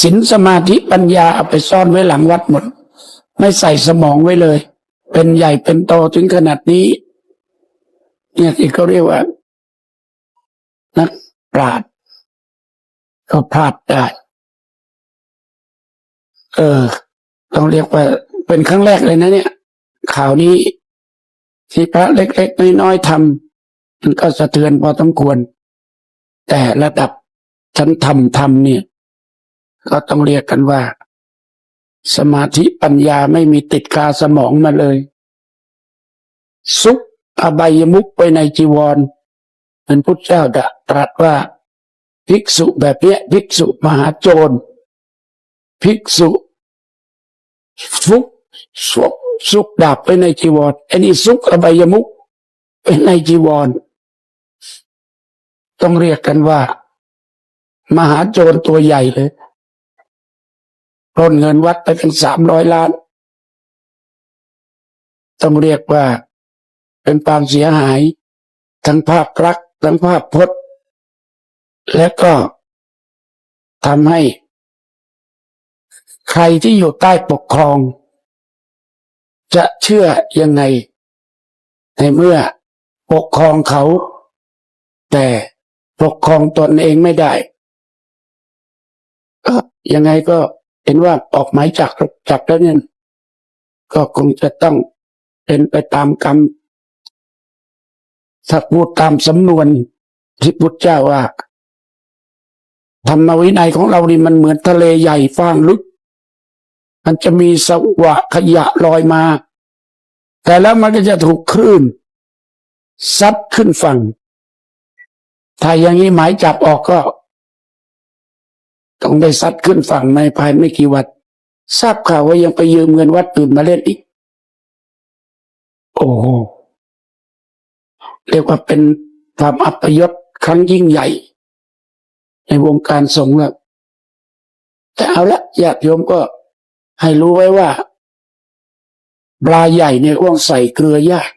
ศีลสมาธิปัญญาเอาไปซ่อนไว้หลังวัดหมด ไม่ใส่สมองไว้เลย เป็นใหญ่เป็นโตถึงขนาดนี้ เนี่ยที่เขาเรียกว่า นักปราชญ์ก็พลาดได้ เออ ต้องเรียกว่า เป็นครั้งแรกเลยนะ เนี่ย ข่าวนี้ ที่พระเล็กๆน้อยๆทำมันก็สะเทือนพอสมควร แต่ระดับชั้นทำทำเนี่ย ก็ต้องเรียกกันว่า สมาธิปัญญาไม่มีติดคาสมองมาเลย ซุกอบายมุกไปในจีวรเป็นพุทธเจ้าตรัสว่าภิกษุแบบเนี้ยภิกษุมหาโจร ภิกษุฟุกซุกซุกดาบไปในจีวรอันนี้ซุกอบายมุกไปในจีวร ต้องเรียกกันว่า มหาโจรตัวใหญ่เลย ปล้นเงินวัดไปถึงสามร้อยล้าน ต้องเรียกว่าเป็นความเสียหาย ทั้งภาพลักษณ์ทั้งภาพพจน์ และก็ทำให้ ใครที่อยู่ใต้ปกครอง จะเชื่อยังไง ในเมื่อปกครองเขา แต่ปกครองตนเองไม่ได้ ก็ยังไงก็ เห็นว่าออกหมายจับจับแล้วเนี่ยก็คงจะต้องเป็นไปตามกรรมถ้าพูดตามสำนวนที่พุทธเจ้าว่าธรรมวินัยของเรานี่มันเหมือนทะเลใหญ่ฟ้างลึก มันจะมีสวะขยะลอยมา แต่แล้วมันก็จะถูกคลื่นซัดขึ้นฝั่ง ถ้าอย่างนี้หมายจับออกก็ ต้องได้ซัดขึ้นฝั่งในภายไม่กี่วันทราบข่าวว่ายังไปยืมเงินวัดอื่นมาเล่นอีก โอ้โหเรียกว่าเป็นความอัปยศครั้งยิ่งใหญ่ ในวงการสงฆ์แล้วแต่เอาละญาติโยมก็ให้รู้ไว้ว่าปลาใหญ่เนี่ยอ้วงใส่เกลือยาก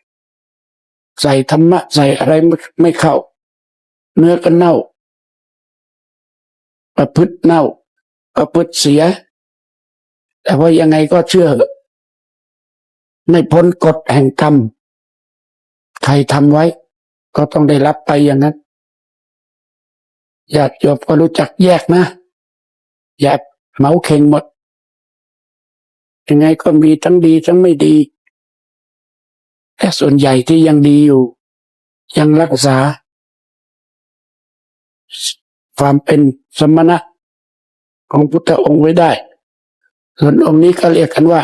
ใส่ธรรมะใส่อะไรไม่ไม่เข้า เนื้อก็เน่า ประพฤติเน่า ประพฤติเสีย แต่ว่ายังไงก็เชื่อ ไม่พ้นกฎแห่งกรรม ใครทำไว้ ก็ต้องได้รับไปอย่างนั้นญาติโยมก็รู้จักแยกนะแยกเหมาเข่งหมด ยังไงก็มีทั้งดีทั้งไม่ดี แต่ส่วนใหญ่ที่ยังดีอยู่ ยังรักษา ความเป็นสมณะของพุทธองค์ไว้ได้ ส่วนองค์นี้ก็เรียกกันว่า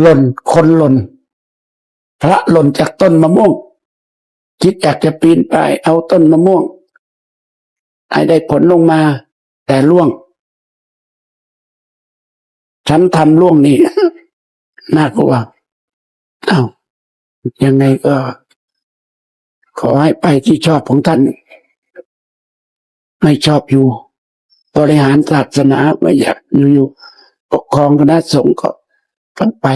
หล่นคนหล่น พระหล่นจากต้นมะม่วง คิดอยากจะปีนไปเอาต้นมะม่วงให้ได้ผลลงมา แต่ล่วง ฉันทำล่วงนี่น่ากลัวอ้าวยังไงก็ ขอให้ไปที่ชอบของท่าน ไม่ชอบอยู่ บริหารศาสนาไม่อยากอยู่ๆปกครองคณะสงฆ์ก็ต้องไป